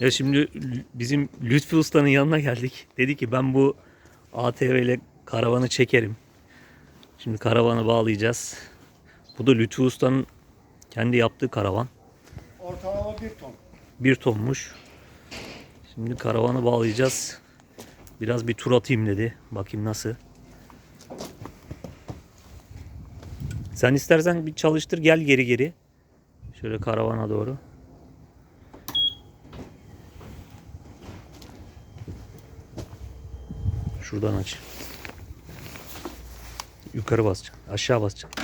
Ya şimdi bizim Lütfü Usta'nın yanına geldik. Dedi ki ben bu ATV ile karavanı çekerim. Şimdi karavanı bağlayacağız. Bu da Lütfü Usta'nın kendi yaptığı karavan. Ortalama bir ton. Bir tonmuş. Şimdi karavanı bağlayacağız. Biraz bir tur atayım dedi. Bakayım nasıl. Sen istersen bir çalıştır gel geri geri. Şöyle karavana doğru. Şuradan aç. Yukarı basacaksın. Aşağı basacaksın.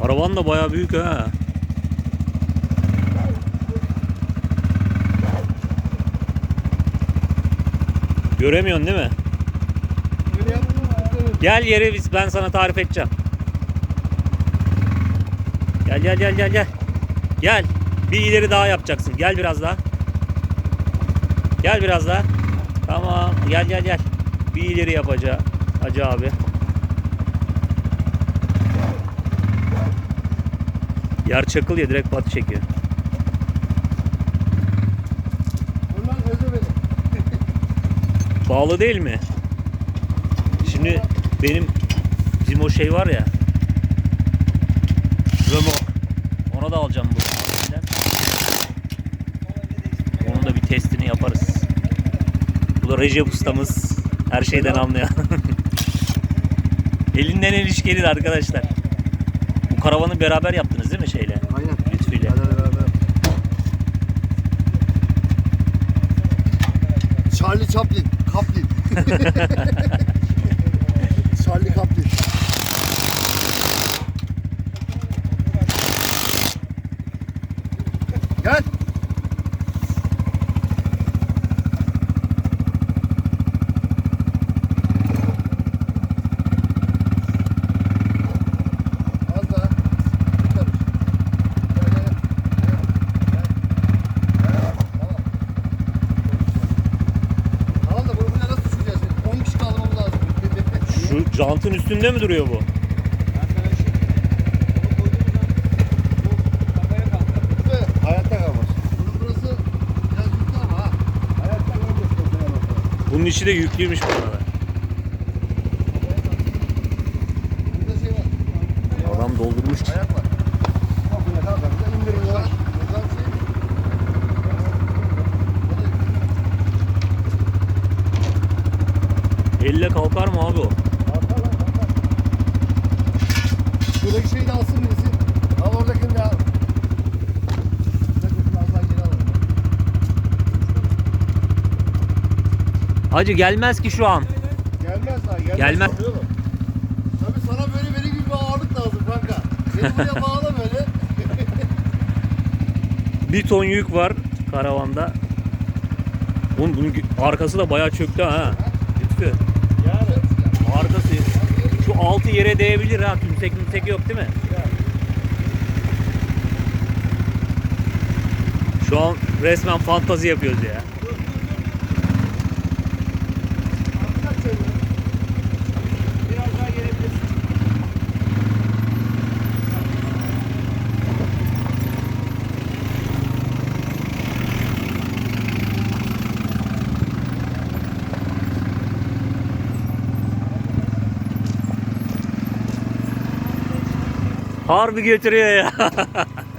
Karavan da bayağı büyük ha. Göremiyorsun değil mi? Gel yere biz ben sana tarif edeceğim. Gel gel gel gel gel. Gel. Bir ileri daha yapacaksın. Gel biraz daha. Gel biraz daha. Tamam. Gel gel gel. Bir ileri yapacağım. Hacı abi. Yer çakıl ya direkt batı çekiyor. Bağlı değil mi? Şimdi benim bizim o şey var ya. Römork. Onu da alacağım bu. Onun da bir testini yaparız. Bu da Recep ustamız. Her şeyden anlayan. Elinden el iş gelir arkadaşlar. Bu karavanı beraber yaptınız değil mi şeyle? Aynen. Lütfüyle. Beraber. Charlie Chaplin. Chaplin. Charlie Chaplin. Gel. Az daha. Bir karış. Gel, gel, gel. Gel, gel. Tamam. Tamam da bunu buraya nasıl düşüreceğiz? 10 kişi kaldırmamız lazım. Şu jantın üstünde mi duruyor bu? Bunun içi de yüklüymüş şey var. Adam doldurmuş. Ayak var. Elle kalkar mı abi o? Kalkar lan kalkar. Şuradaki şeyi de alsın birisi. Al oradakini de al. Hacı gelmez ki şu an. Gelmez daha gelmez. Gelmez. Tabii sana böyle benim gibi bir ağırlık lazım kanka. Seni buraya bağla böyle. Bir ton yük var karavanda. Bunun, bunun arkası da bayağı çöktü ha. Lütfü. Altı yere değebilir ha. Tümsek tümsek yok değil mi? Şu an resmen fantazi yapıyoruz ya. Biraz daha gelebilirsin. Harbi götürüyor ya.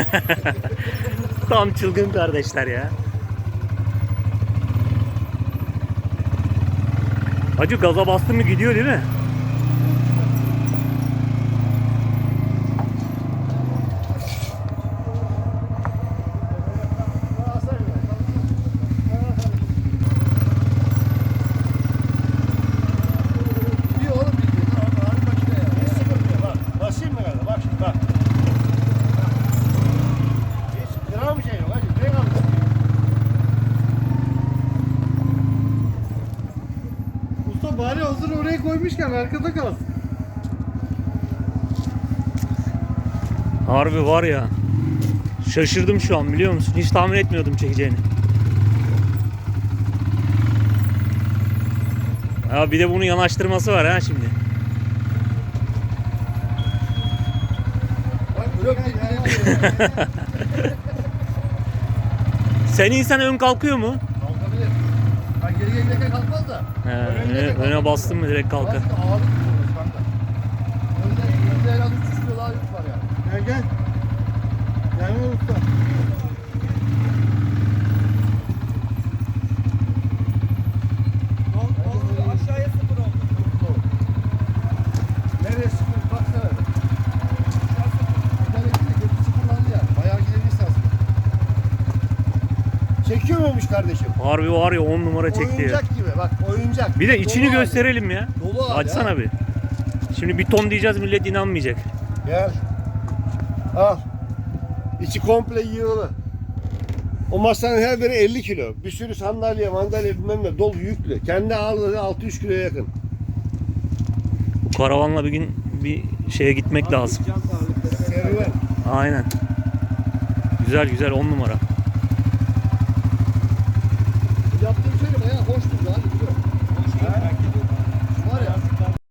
Tam çılgın kardeşler ya. Hacı gaza bastın mı gidiyor değil mi? Usta bari hazır oraya koymuşken arkada kalsın. Harbi var ya. Şaşırdım şu an biliyor musun? Hiç tahmin etmiyordum çekeceğini. Ya bir de bunun yanaştırması var ha şimdi. Bak blok bildiğin. Sen insan ön kalkıyor mu? Geriye giderken kalkmaz da. He, öne, kalkar. öne bastın mı direkt kalkar. Ağırlık kullanır kanka. Önde, önde herhalde 300 kilo daha yük var yani. Gel gel. Gelme usta. Çekiyor muymuş kardeşim? Harbi var ya 10 numara çekti ya. Oyuncak gibi bak oyuncak. Bir de içini Dolu gösterelim ya. Dolu abi. Açsana bir. Şimdi bir ton diyeceğiz millet inanmayacak. Gel. Al. İçi komple yığılı. O masanın her biri 50 kilo. Bir sürü sandalye, mandalye bilmem ne dolu yüklü. Kendi ağırlığı 600 kiloya yakın. Bu karavanla bir gün bir şeye gitmek lazım. Serüven. Aynen. Güzel güzel 10 numara.